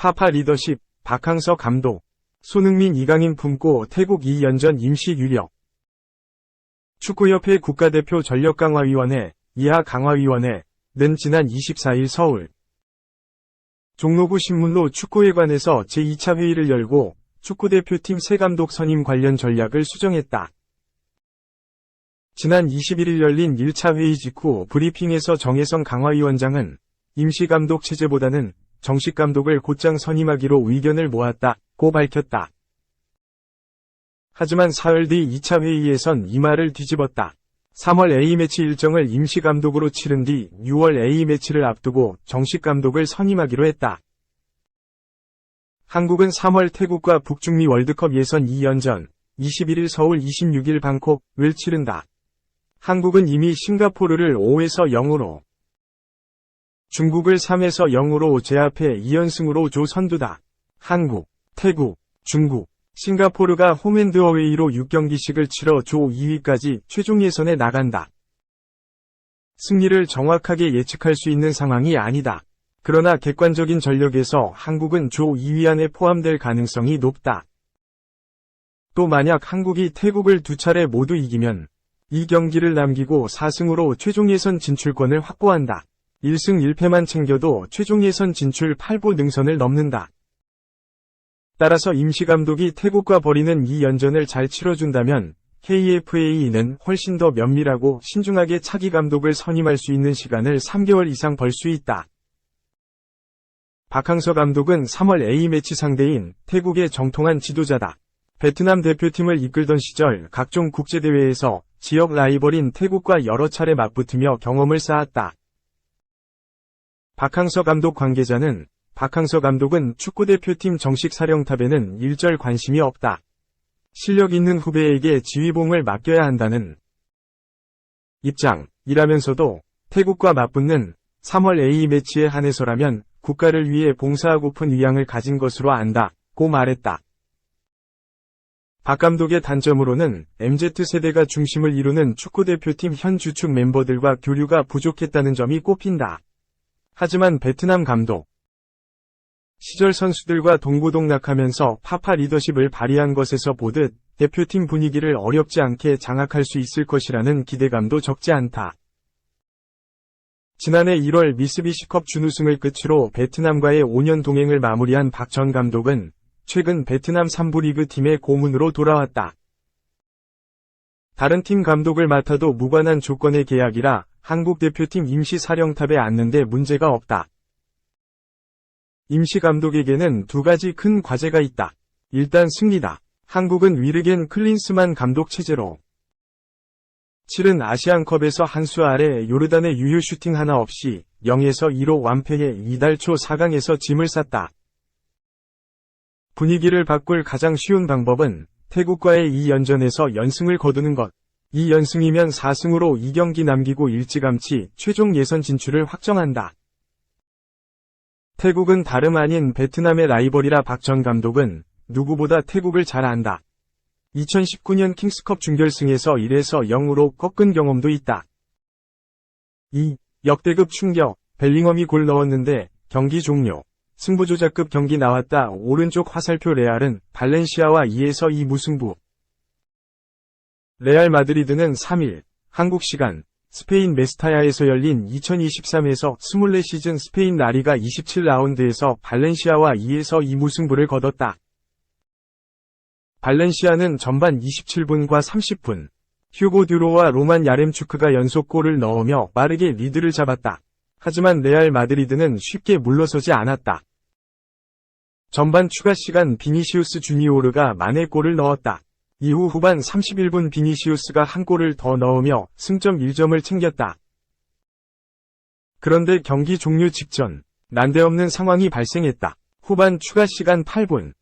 파파 리더십, 박항서 감독, 손흥민 이강인 품고 태국 2연전 임시 유력. 축구협회 국가대표 전력강화위원회, 이하 강화위원회 는 지난 24일 서울 종로구 신문로 축구에 관해서 제2차 회의를 열고 축구대표팀 새 감독 선임 관련 전략을 수정했다. 지난 21일 열린 1차 회의 직후 브리핑에서 정혜성 강화위원장은 임시감독 체제보다는 정식 감독을 곧장 선임하기로 의견을 모았다고 밝혔다. 하지만 사흘 뒤 2차 회의에선 이 말을 뒤집었다. 3월 A매치 일정을 임시감독으로 치른 뒤 6월 A매치를 앞두고 정식 감독을 선임하기로 했다. 한국은 3월 태국과 북중미 월드컵 예선 2연 전, 21일 서울 26일 방콕을 치른다. 한국은 이미 싱가포르를 5에서 0으로, 중국을 3에서 0으로 제압해 2연승으로 조 선두다. 한국, 태국, 중국, 싱가포르가 홈앤드어웨이로 6경기씩을 치러 조 2위까지 최종 예선에 나간다. 승리를 정확하게 예측할 수 있는 상황이 아니다. 그러나 객관적인 전력에서 한국은 조 2위 안에 포함될 가능성이 높다. 또 만약 한국이 태국을 두 차례 모두 이기면 이 경기를 남기고 4승으로 최종 예선 진출권을 확보한다. 1승 1패만 챙겨도 최종 예선 진출 8보 능선을 넘는다. 따라서 임시 감독이 태국과 벌이는 이 연전을 잘 치러준다면 KFA는 훨씬 더 면밀하고 신중하게 차기 감독을 선임할 수 있는 시간을 3개월 이상 벌 수 있다. 박항서 감독은 3월 A매치 상대인 태국의 정통한 지도자다. 베트남 대표팀을 이끌던 시절 각종 국제대회에서 지역 라이벌인 태국과 여러 차례 맞붙으며 경험을 쌓았다. 박항서 감독 관계자는 박항서 감독은 축구대표팀 정식 사령탑에는 일절 관심이 없다. 실력 있는 후배에게 지휘봉을 맡겨야 한다는 입장이라면서도 태국과 맞붙는 3월 A매치에 한해서라면 국가를 위해 봉사하고픈 의향을 가진 것으로 안다고 말했다. 박 감독의 단점으로는 MZ세대가 중심을 이루는 축구대표팀 현 주축 멤버들과 교류가 부족했다는 점이 꼽힌다. 하지만 베트남 감독 시절 선수들과 동고동락하면서 파파 리더십을 발휘한 것에서 보듯 대표팀 분위기를 어렵지 않게 장악할 수 있을 것이라는 기대감도 적지 않다. 지난해 1월 미쓰비시컵 준우승을 끝으로 베트남과의 5년 동행을 마무리한 박 전 감독은 최근 베트남 3부 리그 팀의 고문으로 돌아왔다. 다른 팀 감독을 맡아도 무관한 조건의 계약이라 한국 대표팀 임시 사령탑에 앉는데 문제가 없다. 임시 감독에게는 두 가지 큰 과제가 있다. 일단 승리다. 한국은 위르겐 클린스만 감독 체제로 치른 아시안컵에서 한 수 아래 요르단의 유효 슈팅 하나 없이 0에서 2로 완패해 이달 초 4강에서 짐을 쌌다. 분위기를 바꿀 가장 쉬운 방법은 태국과의 이 연전에서 연승을 거두는 것. 이 연승이면 4승으로 2경기 남기고 일찌감치 최종 예선 진출을 확정한다. 태국은 다름 아닌 베트남의 라이벌이라 박 전 감독은 누구보다 태국을 잘 안다. 2019년 킹스컵 준결승에서 1에서 0으로 꺾은 경험도 있다. 2. 역대급 충격, 벨링엄이 골 넣었는데 경기 종료. 승부조작급 경기 나왔다. 오른쪽 화살표 레알은 발렌시아와 2에서 2 무승부. 레알 마드리드는 3일 한국 시간 스페인 메스타야에서 열린 2023에서 24시즌 스페인 라리가 27라운드에서 발렌시아와 2에서 2 무승부를 거뒀다. 발렌시아는 전반 27분과 30분 휴고 듀로와 로만 야렘추크가 연속골을 넣으며 빠르게 리드를 잡았다. 하지만 레알 마드리드는 쉽게 물러서지 않았다. 전반 추가 시간 비니시우스 주니오르가 만회 골을 넣었다. 이후 후반 31분 비니시우스가 한 골을 더 넣으며 승점 1점을 챙겼다. 그런데 경기 종료 직전 난데없는 상황이 발생했다. 후반 추가 시간 8분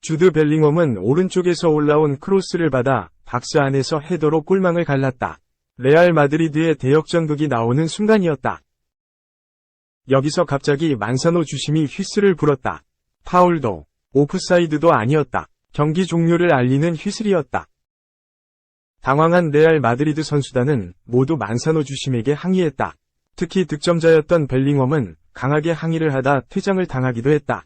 주드 벨링엄은 오른쪽에서 올라온 크로스를 받아 박스 안에서 헤더로 골망을 갈랐다. 레알 마드리드의 대역전극이 나오는 순간이었다. 여기서 갑자기 만사노 주심이 휘슬을 불었다. 파울도 오프사이드도 아니었다. 경기 종료를 알리는 휘슬이었다. 당황한 레알 마드리드 선수단은 모두 만사노 주심에게 항의했다. 특히 득점자였던 벨링엄은 강하게 항의를 하다 퇴장을 당하기도 했다.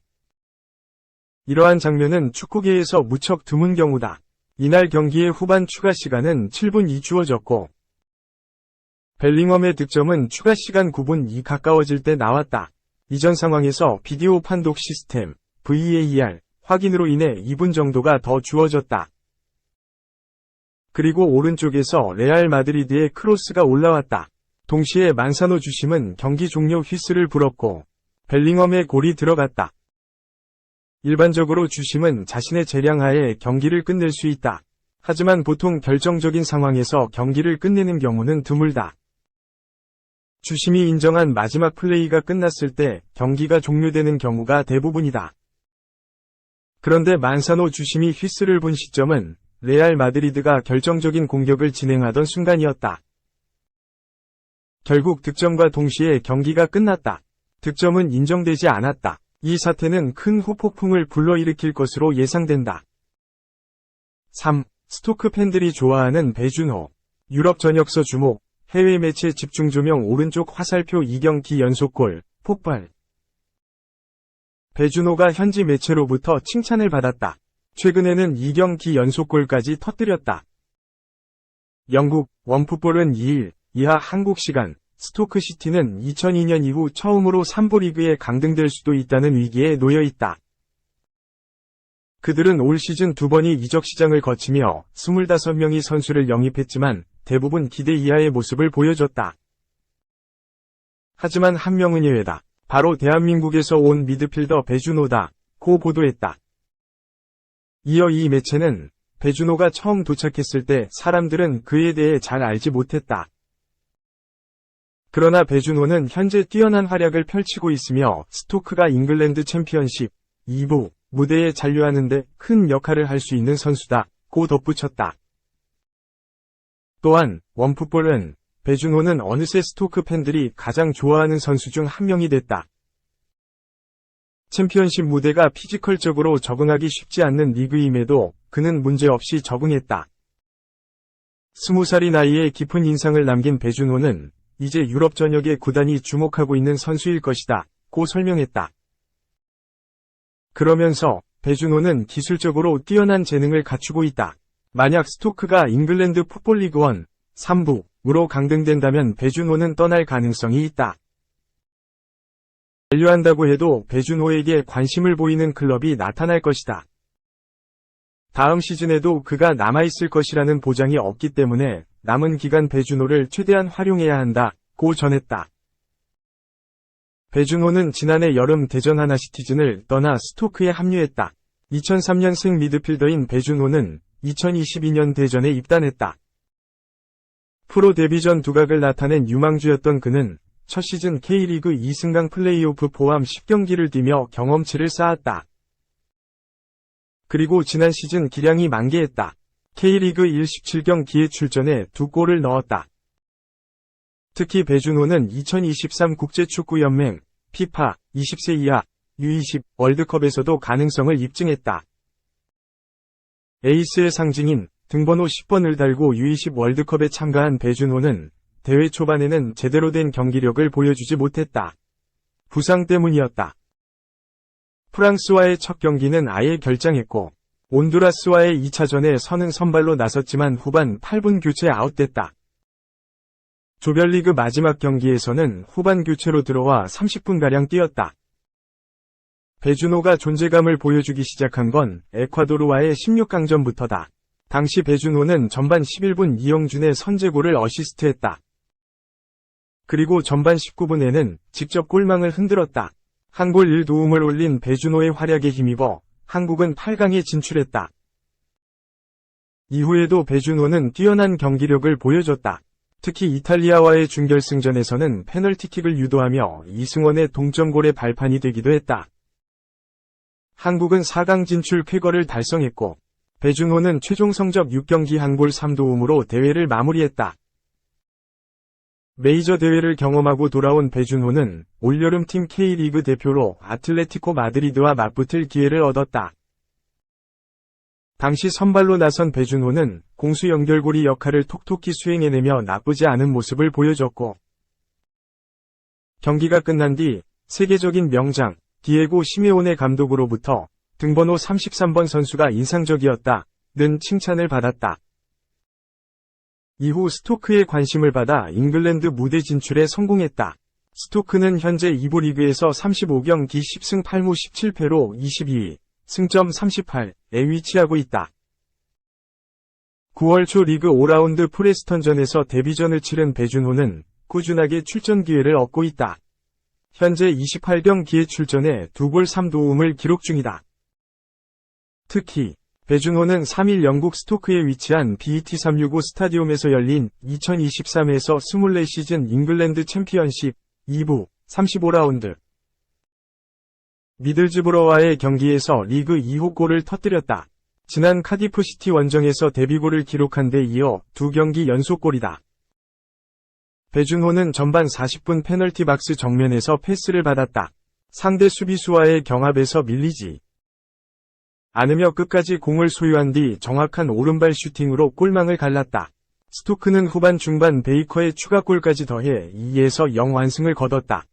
이러한 장면은 축구계에서 무척 드문 경우다. 이날 경기의 후반 추가 시간은 7분 2 주어졌고 벨링엄의 득점은 추가 시간 9분 2 가까워질 때 나왔다. 이전 상황에서 비디오 판독 시스템 VAR 확인으로 인해 2분 정도가 더 주어졌다. 그리고 오른쪽에서 레알 마드리드의 크로스가 올라왔다. 동시에 만사노 주심은 경기 종료 휘스를 불었고 벨링엄의 골이 들어갔다. 일반적으로 주심은 자신의 재량하에 경기를 끝낼 수 있다. 하지만 보통 결정적인 상황에서 경기를 끝내는 경우는 드물다. 주심이 인정한 마지막 플레이가 끝났을 때 경기가 종료되는 경우가 대부분이다. 그런데 만사노 주심이 휘스를 본 시점은 레알 마드리드가 결정적인 공격을 진행하던 순간이었다. 결국 득점과 동시에 경기가 끝났다. 득점은 인정되지 않았다. 이 사태는 큰 후폭풍을 불러일으킬 것으로 예상된다. 3. 스토크 팬들이 좋아하는 배준호. 유럽 전역서 주목. 해외 매체 집중 조명 오른쪽 화살표 이경기 연속골. 폭발. 배준호가 현지 매체로부터 칭찬을 받았다. 최근에는 이경기 연속골까지 터뜨렸다. 영국 원풋볼은 2일 이하 한국 시간 스토크시티는 2002년 이후 처음으로 3부 리그에 강등될 수도 있다는 위기에 놓여 있다. 그들은 올 시즌 두 번이 이적 시장을 거치며 25명의 선수를 영입했지만 대부분 기대 이하의 모습을 보여줬다. 하지만 한 명은 예외다. 바로 대한민국에서 온 미드필더 배준호다. 고 보도했다. 이어 이 매체는 배준호가 처음 도착했을 때 사람들은 그에 대해 잘 알지 못했다. 그러나 배준호는 현재 뛰어난 활약을 펼치고 있으며 스토크가 잉글랜드 챔피언십 2부 무대에 잔류하는데 큰 역할을 할 수 있는 선수다. 고 덧붙였다. 또한 원풋볼은 배준호는 어느새 스토크 팬들이 가장 좋아하는 선수 중 한 명이 됐다. 챔피언십 무대가 피지컬적으로 적응하기 쉽지 않는 리그임에도 그는 문제없이 적응했다. 스무 살이 나이에 깊은 인상을 남긴 배준호는 이제 유럽 전역의 구단이 주목하고 있는 선수일 것이다. 고 설명했다. 그러면서 배준호는 기술적으로 뛰어난 재능을 갖추고 있다. 만약 스토크가 잉글랜드 풋볼리그 1, 3부으로 강등된다면 배준호는 떠날 가능성이 있다. 잔류한다고 해도 배준호에게 관심을 보이는 클럽이 나타날 것이다. 다음 시즌에도 그가 남아있을 것이라는 보장이 없기 때문에 남은 기간 배준호를 최대한 활용해야 한다. 고 전했다. 배준호는 지난해 여름 대전 하나시티즌을 떠나 스토크에 합류했다. 2003년생 미드필더인 배준호는 2022년 대전에 입단했다. 프로 데뷔 전 두각을 나타낸 유망주였던 그는 첫 시즌 K리그 2승강 플레이오프 포함 10경기를 뛰며 경험치를 쌓았다. 그리고 지난 시즌 기량이 만개했다. K리그 1 17경기에 출전해 두 골을 넣었다. 특히 배준호는 2023 국제축구연맹 피파 20세 이하 U20 월드컵에서도 가능성을 입증했다. 에이스의 상징인 등번호 10번을 달고 U20 월드컵에 참가한 배준호는 대회 초반에는 제대로 된 경기력을 보여주지 못했다. 부상 때문이었다. 프랑스와의 첫 경기는 아예 결장했고 온두라스와의 2차전에 선은 선발로 나섰지만 후반 8분 교체 아웃됐다. 조별리그 마지막 경기에서는 후반 교체로 들어와 30분가량 뛰었다. 배준호가 존재감을 보여주기 시작한 건 에콰도르와의 16강전부터다. 당시 배준호는 전반 11분 이영준의 선제골을 어시스트했다. 그리고 전반 19분에는 직접 골망을 흔들었다. 한 골 1도움을 올린 배준호의 활약에 힘입어 한국은 8강에 진출했다. 이후에도 배준호는 뛰어난 경기력을 보여줬다. 특히 이탈리아와의 준결승전에서는 페널티킥을 유도하며 이승원의 동점골의 발판이 되기도 했다. 한국은 4강 진출 쾌거를 달성했고 배준호는 최종 성적 6경기 한골 3도움으로 대회를 마무리했다. 메이저 대회를 경험하고 돌아온 배준호는 올여름 팀 K리그 대표로 아틀레티코 마드리드와 맞붙을 기회를 얻었다. 당시 선발로 나선 배준호는 공수 연결고리 역할을 톡톡히 수행해내며 나쁘지 않은 모습을 보여줬고 경기가 끝난 뒤 세계적인 명장 디에고 시메온의 감독으로부터 등번호 33번 선수가 인상적이었다 는 칭찬을 받았다. 이후 스토크의 관심을 받아 잉글랜드 무대 진출에 성공했다. 스토크는 현재 2부 리그에서 35경기 10승 8무 17패로 22위, 승점 38에 위치하고 있다. 9월 초 리그 5라운드 프레스턴전에서 데뷔전을 치른 배준호는 꾸준하게 출전 기회를 얻고 있다. 현재 28경기에 출전해 2골 3도움을 기록 중이다. 특히 배준호는 3일 영국 스토크에 위치한 BT365 스타디움에서 열린 2023에서 24시즌 잉글랜드 챔피언십 2부 35라운드 미들즈브러와의 경기에서 리그 2호 골을 터뜨렸다. 지난 카디프 시티 원정에서 데뷔골을 기록한 데 이어 두 경기 연속골이다. 배준호는 전반 40분 페널티 박스 정면에서 패스를 받았다. 상대 수비수와의 경합에서 밀리지 않으며 끝까지 공을 소유한 뒤 정확한 오른발 슈팅으로 골망을 갈랐다. 스토크는 후반 중반 베이커의 추가골까지 더해 2에서 0 완승을 거뒀다.